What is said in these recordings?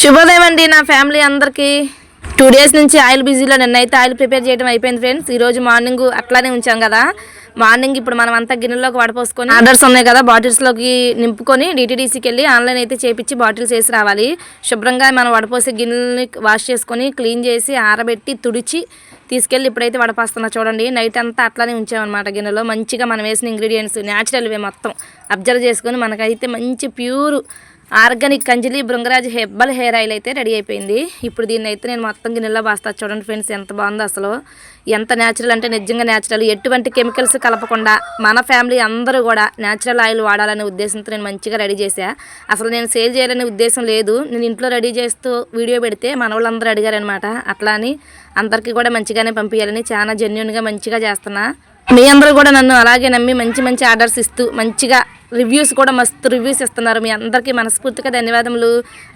శుభోదయం అండి నా ఫ్యామిలీ అందరికీ. టూ డేస్ నుంచి ఆయిల్ బిజీలో నిన్నైతే ఆయిల్ ప్రిపేర్ చేయడం అయిపోయింది ఫ్రెండ్స్. ఈరోజు మార్నింగ్ అట్లానే ఉంచాం కదా. మార్నింగ్ ఇప్పుడు మనం అంతా గిన్నెలోకి వడపోసుకొని ఆర్డర్స్ ఉన్నాయి కదా బాటిల్స్లోకి నింపుకొని డిటీడీసీకి వెళ్ళి ఆన్లైన్ అయితే చేపించి బాటిల్స్ వేసి రావాలి. శుభ్రంగా మనం వడపోసే గిన్నెలని వాష్ చేసుకొని క్లీన్ చేసి ఆరబెట్టి తుడిచి తీసుకెళ్ళి ఇప్పుడైతే వడపోస్తున్నా చూడండి. నైట్ అంతా అట్లానే ఉంచామన్నమాట గిన్నెలో. మంచిగా మనం వేసిన ఇంగ్రీడియంట్స్ న్యాచురల్వే మొత్తం. అబ్జర్వ్ చేసుకొని మనకైతే మంచి ప్యూర్ ఆర్గానిక్ కంజలి బృంగరాజ్ హెబ్బల్ హెయిర్ ఆయిల్ అయితే రెడీ అయిపోయింది. ఇప్పుడు దీన్ని అయితే నేను మొత్తం గిన్నెలో బాస్తా. చూడండి ఫ్రెండ్స్ ఎంత బాగుందో అసలు. ఎంత న్యాచురల్ అంటే నిజంగా న్యాచురల్ ఎటువంటి కెమికల్స్ కలపకుండా మన ఫ్యామిలీ అందరూ కూడా న్యాచురల్ ఆయిల్ వాడాలనే ఉద్దేశంతో నేను మంచిగా రెడీ చేశా. అసలు నేను సేల్ చేయాలనే ఉద్దేశం లేదు. నేను ఇంట్లో రెడీ చేస్తూ వీడియో పెడితే మన వాళ్ళందరూ అడిగారనమాట అట్లా అని అందరికీ కూడా మంచిగానే పంపించాలని చాలా జెన్యున్గా మంచిగా చేస్తున్నా. మీ అందరూ కూడా నన్ను అలాగే నమ్మి మంచి మంచి ఆర్డర్స్ ఇస్తూ మంచిగా రివ్యూస్ కూడా మస్తు రివ్యూస్ ఇస్తున్నారు. మీ అందరికీ మనస్ఫూర్తిగా ధన్యవాదములు.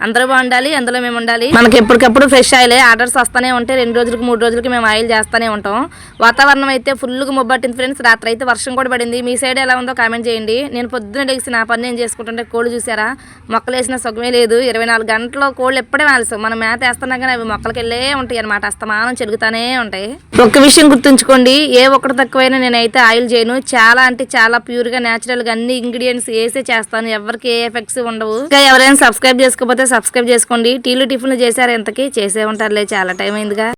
అందరూ బాగుండాలి అందులో మేము ఉండాలి. మనకి ఎప్పటికప్పుడు ఫ్రెష్ ఆయిలే. ఆర్డర్స్ వస్తూనే ఉంటాయి రెండు రోజులకు మూడు రోజులకి మేము ఆయిల్ చేస్తూనే ఉంటాం. వాతావరణం అయితే ఫుల్గా మొబ్బట్టింది ఫ్రెండ్స్. రాత్రి అయితే వర్షం కూడా పడింది. మీ సైడ్ ఎలా ఉందో కామెంట్ చేయండి. నేను పొద్దున్న లేచి నా పని నేను చేసుకుంటుంటే కోళ్ళు చూసారా? మొక్కలు వేసిన సుఖమే లేదు. ఇరవై నాలుగు గంటల్లో కోళ్ళు ఎప్పుడే ఆలస్యం మనం మేత వేస్తున్నా కానీ అవి మొక్కలకి వెళ్ళే ఉంటాయి అనమాట అస్తమానం చెరుగుతానే ఉంటాయి. ఒక్క విషయం గుర్తుంచుకోండి. ఏ ఒక్కటి తక్కువైనా నేనైతే ఆయిల్ చేయను. చాలా అంటే చాలా ప్యూర్గా న్యాచురల్గా అన్ని ఇంగ్రీడియంట్స్ వేసే చేస్తాను. ఎవరికి ఏ ఎఫెక్ట్స్ ఉండవు. ఇంకా ఎవరైనా సబ్స్క్రైబ్ చేసుకోకపోతే సబ్స్క్రైబ్ చేసుకోండి. టీలు టిఫిన్లు చేశారు ఎంతకి చేసే ఉంటారులే. చాలా టైం అయిందిగా.